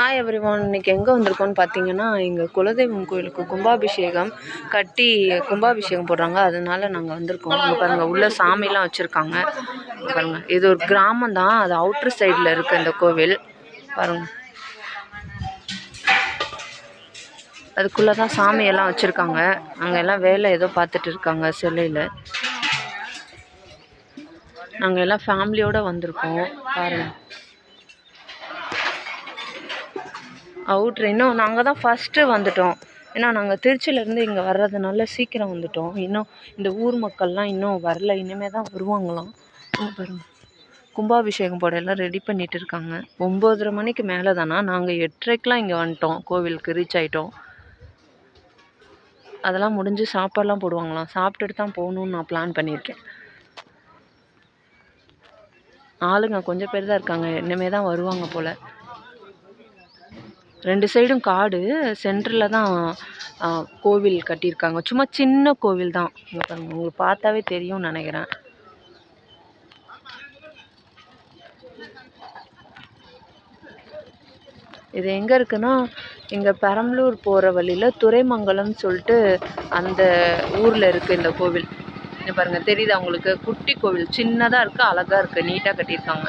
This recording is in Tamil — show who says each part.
Speaker 1: ஹாய் எவ்ரி ஒன் இன்றைக்கி எங்கே வந்திருக்கோம்னு பார்த்தீங்கன்னா எங்கள் குலதெய்வம் கோயிலுக்கு கும்பாபிஷேகம் கட்டி கும்பாபிஷேகம் போடுறாங்க. அதனால நாங்கள் வந்திருக்கோம். இங்கே பாருங்கள் உள்ளே சாமிலாம் வச்சுருக்காங்க. பாருங்கள் இது ஒரு கிராமம் தான் அது அவுட்ரு சைடில் இருக்குது இந்த கோவில். பாருங்கள் அதுக்குள்ளே தான் சாமியெல்லாம் வச்சுருக்காங்க. அங்கே எல்லாம் வேலை ஏதோ பார்த்துட்டு இருக்காங்க சிலையில். நாங்கள் எல்லாம் ஃபேமிலியோடு வந்திருக்கோம். பாருங்கள் அவுட்ரு இன்னும் நாங்கள் தான் ஃபஸ்ட்டு வந்துட்டோம். ஏன்னா நாங்கள் திருச்சியிலேருந்து இங்கே வர்றதுனால சீக்கிரம் வந்துட்டோம். இன்னும் இந்த ஊர் மக்கள்லாம் இன்னும் வரல. இனிமேல் தான் வருவாங்களாம். இங்க கும்பாபிஷேகம் போட எல்லாம் ரெடி பண்ணிகிட்டு இருக்காங்க. ஒம்போதரை மணிக்கு மேலே தானா நாங்கள் எட்டரைக்கெலாம் இங்கே வந்துட்டோம். கோவிலுக்கு ரீச் ஆகிட்டோம் அதெல்லாம் முடிஞ்சு சாப்பாடெலாம் போடுவாங்களாம். சாப்பிட்டுட்டு தான் போகணுன்னு நான் பிளான் பண்ணியிருக்கேன். ஆளுங்க கொஞ்சம் பேர் தான் இருக்காங்க. இனிமே தான் வருவாங்க போல். ரெண்டு சைடும் காடு. சென்டரில் தான் கோவில் கட்டியிருக்காங்க. சும்மா சின்ன கோவில் தான். இங்க பாருங்க. உங்களுக்கு பார்த்தாவே தெரியும்னு நினைக்கிறேன். இது எங்கே இருக்குன்னா இங்கே பெரம்பலூர் போகிற வழியில் துறைமங்கலம்னு சொல்லிட்டு அந்த ஊரில் இருக்குது இந்த கோவில். இங்கே பாருங்கள் தெரியுதா உங்களுக்கு? குட்டி கோவில். சின்னதாக இருக்குது அழகாக இருக்குது நீட்டாக கட்டியிருக்காங்க.